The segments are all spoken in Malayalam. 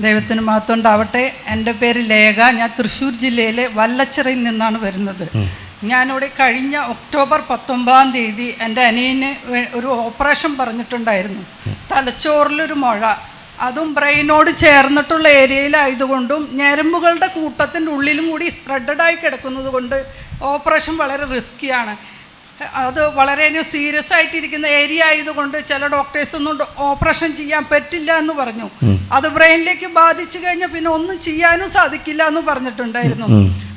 ദൈവത്തിന് മാത്രം ഉണ്ടാവട്ടെ. എന്റെ പേര് ലേഖ. ഞാൻ തൃശ്ശൂർ ജില്ലയിലെ വല്ലച്ചിറയിൽ നിന്നാണ് വരുന്നത്. ഞാനിവിടെ കഴിഞ്ഞ ഒക്ടോബർ പത്തൊമ്പതാം തീയതി എന്റെ അനിയന് ഒരു ഓപ്പറേഷൻ പറഞ്ഞിട്ടുണ്ടായിരുന്നു. തലച്ചോറിലൊരു മുഴ. അതും ബ്രെയിനോട് ചേർന്നിട്ടുള്ള ഏരിയയിലായതുകൊണ്ടും ഞരമ്പുകളുടെ കൂട്ടത്തിന്റെ ഉള്ളിലും കൂടി സ്പ്രെഡഡായി കിടക്കുന്നത് കൊണ്ട് ഓപ്പറേഷൻ വളരെ റിസ്ക്കിയാണ്. അത് വളരെ സീരിയസ് ആയിട്ടിരിക്കുന്ന ഏരിയ ആയതുകൊണ്ട് ചില ഡോക്ടേഴ്സ് ഒന്നും ഓപ്പറേഷൻ ചെയ്യാൻ പറ്റില്ല എന്ന് പറഞ്ഞു. അത് ബ്രെയിനിലേക്ക് ബാധിച്ചു കഴിഞ്ഞാൽ പിന്നെ ഒന്നും ചെയ്യാനും സാധിക്കില്ല എന്ന് പറഞ്ഞിട്ടുണ്ടായിരുന്നു.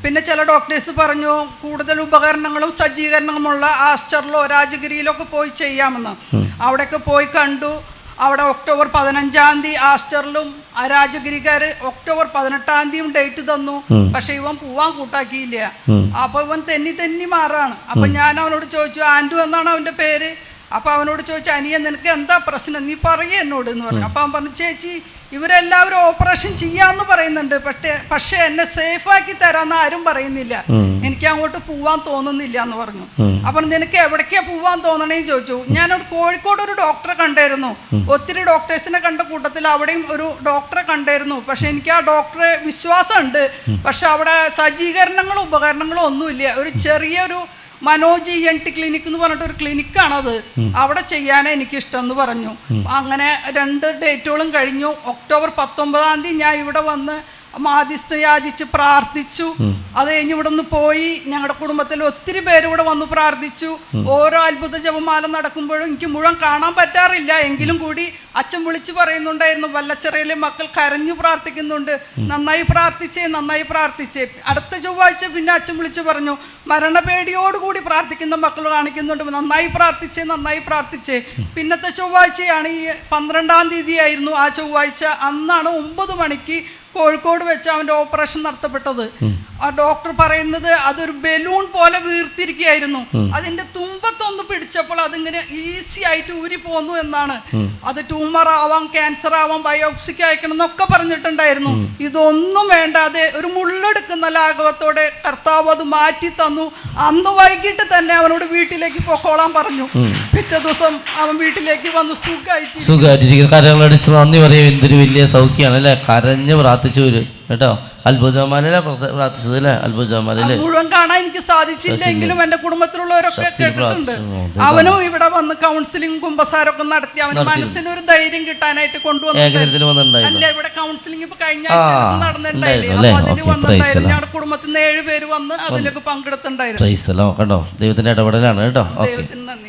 പിന്നെ ചില ഡോക്ടേഴ്സ് പറഞ്ഞു കൂടുതൽ ഉപകരണങ്ങളും സജ്ജീകരണങ്ങളുമുള്ള ആസ്റ്ററിലോ രാജഗിരിയിലോ ഒക്കെ പോയി ചെയ്യാമെന്ന്. അവിടെയൊക്കെ പോയി കണ്ടു. അവിടെ ഒക്ടോബർ പതിനഞ്ചാം തീയതി ആസ്റ്ററിലും ആ രാജഗിരിക്കാർ ഒക്ടോബർ പതിനെട്ടാം തീയതിയും ഡേറ്റ് തന്നു. പക്ഷെ ഇവൻ പോവാൻ കൂട്ടാക്കിയില്ല. അപ്പൊ ഇവൻ തെന്നി തെന്നി മാറാണ്. അപ്പൊ ഞാൻ അവനോട് ചോദിച്ചു ആൻഡു എന്നാണ് അവന്റെ പേര്? അപ്പൊ അവനോട് ചോദിച്ചു അനിയൻ നിനക്ക് എന്താ പ്രശ്നം? നീ പറയേ എന്നോട് എന്ന് പറഞ്ഞു. അപ്പൊ അവൻ പറഞ്ഞു ചേച്ചി ഇവരെല്ലാവരും ഓപ്പറേഷൻ ചെയ്യാന്ന് പറയുന്നുണ്ട്. പക്ഷേ പക്ഷെ എന്നെ സേഫാക്കി ആക്കി തരാന്ന് ആരും പറയുന്നില്ല. എനിക്ക് അങ്ങോട്ട് പോവാൻ തോന്നുന്നില്ല എന്ന് പറഞ്ഞു. അപ്പൊ നിനക്ക് എവിടേക്കാ പോവാൻ തോന്നണേന്ന് ചോദിച്ചു. ഞാനൊരു കോഴിക്കോട് ഒരു ഡോക്ടറെ കണ്ടായിരുന്നു. ഒത്തിരി ഡോക്ടേഴ്സിനെ കണ്ട കൂട്ടത്തിൽ അവിടെയും ഒരു ഡോക്ടറെ കണ്ടായിരുന്നു. പക്ഷെ എനിക്ക് ആ ഡോക്ടറെ വിശ്വാസമുണ്ട്. പക്ഷെ അവിടെ സജ്ജീകരണങ്ങളോ ഉപകരണങ്ങളോ ഒന്നുമില്ല. ഒരു ചെറിയൊരു Manoj E N T clinic എന്ന് പറഞ്ഞിട്ട് ഒരു ക്ലിനിക്കാണത് അവിടെ ചെയ്യാനേ എനിക്ക് ഇഷ്ടം എന്ന് പറഞ്ഞു അങ്ങനെ രണ്ട് ഡേറ്റുകളും കഴിഞ്ഞു. ഒക്ടോബർ പത്തൊമ്പതാം തീയതി ഞാൻ ഇവിടെ വന്ന് മാധ്യസ്ഥ യാചിച്ച് പ്രാർത്ഥിച്ചു അത് കഴിഞ്ഞ് ഇവിടെ നിന്ന് പോയി. ഞങ്ങളുടെ കുടുംബത്തിൽ ഒത്തിരി പേര് ഇവിടെ വന്ന് പ്രാർത്ഥിച്ചു. ഓരോ അത്ഭുത ജപമാല നടക്കുമ്പോഴും എനിക്ക് മുഴുവൻ കാണാൻ പറ്റാറില്ല. എങ്കിലും കൂടി അച്ഛൻ വിളിച്ചു പറയുന്നുണ്ടായിരുന്നു. വല്ലച്ചിറയിലെ മക്കൾ കരഞ്ഞു പ്രാർത്ഥിക്കുന്നുണ്ട്. നന്നായി പ്രാർത്ഥിച്ചേ നന്നായി പ്രാർത്ഥിച്ചേ. അടുത്ത ചൊവ്വാഴ്ച പിന്നെ അച്ഛൻ വിളിച്ചു പറഞ്ഞു മരണപേടിയോടുകൂടി പ്രാർത്ഥിക്കുന്ന മക്കൾ കാണിക്കുന്നുണ്ട്. നന്നായി പ്രാർത്ഥിച്ചേ നന്നായി പ്രാർത്ഥിച്ചേ. പിന്നത്തെ ചൊവ്വാഴ്ചയാണ് ഈ പന്ത്രണ്ടാം തീയതി ആയിരുന്നു ആ ചൊവ്വാഴ്ച. അന്നാണ് ഒമ്പത് മണിക്ക് കോഴിക്കോട് വെച്ച് അവന്റെ ഓപ്പറേഷൻ നടത്തപ്പെട്ടത്. ആ ഡോക്ടർ പറയുന്നത് അതൊരു ബലൂൺ പോലെ വീർത്തിരിക്കുകയായിരുന്നു. അതിന്റെ തുമ്പത്തൊന്ന് പിടിച്ചപ്പോൾ അതിങ്ങനെ ഈസി ആയിട്ട് ഊരി പോന്നു എന്നാണ്. അത് ട്യൂമർ ആവാം ക്യാൻസർ ആവാം ബയോപ്സിക്ക് അയക്കണം എന്നൊക്കെ പറഞ്ഞിട്ടുണ്ടായിരുന്നു. ഇതൊന്നും വേണ്ടാതെ ഒരു മുള്ളെടുക്കുന്ന ലാഘവത്തോടെ കർത്താവ് അത് മാറ്റി തന്നു. അന്ന് വൈകിട്ട് തന്നെ അവനോട് വീട്ടിലേക്ക് പൊക്കോളാൻ പറഞ്ഞു. പിറ്റേ ദിവസം അവൻ വീട്ടിലേക്ക് വന്നു സുഖമായിട്ട് സുഖമായിട്ടിരിക്കുന്നു കരങ്ങളടിച്ച് നന്ദി പറയും എന്തൊരു വലിയ സൗഖ്യമാണ് അല്ലേ? കരഞ്ഞ് പ്രാർത്ഥിച്ചു വരും കേട്ടോ? അത്ഭുതമാലല്ലേ പ്രാർത്ഥിച്ചത് അല്ലേ അത്ഭുതമാലല്ലേ മുഴുവൻ കാണാൻ എനിക്ക് സാധിച്ചില്ലെങ്കിലും എന്റെ കുടുംബത്തിലുള്ളവരൊക്കെ കേട്ടിട്ടുണ്ട്. അവനും ഇവിടെ വന്ന് കൗൺസിലിംഗ് കുമ്പസാരൊക്കെ നടത്തി. അവന് മനസ്സിന് ഒരു ധൈര്യം കിട്ടാനായിട്ട് കൊണ്ടുവന്നു അല്ല ഇവിടെ കൗൺസിലിംഗ് ഇപ്പൊ കഴിഞ്ഞ നടന്നിട്ടുണ്ടായിരുന്നു വന്നിട്ടുണ്ടായിരുന്നു. ഞങ്ങളുടെ കുടുംബത്തിൽ നിന്ന് ഏഴ് പേര് വന്ന് അതിലൊക്കെ പങ്കെടുത്തുണ്ടായിരുന്നു കേട്ടോ ദൈവത്തിന്റെ ഇടപെടലാണ് കേട്ടോ. ദൈവത്തിന് നന്ദി.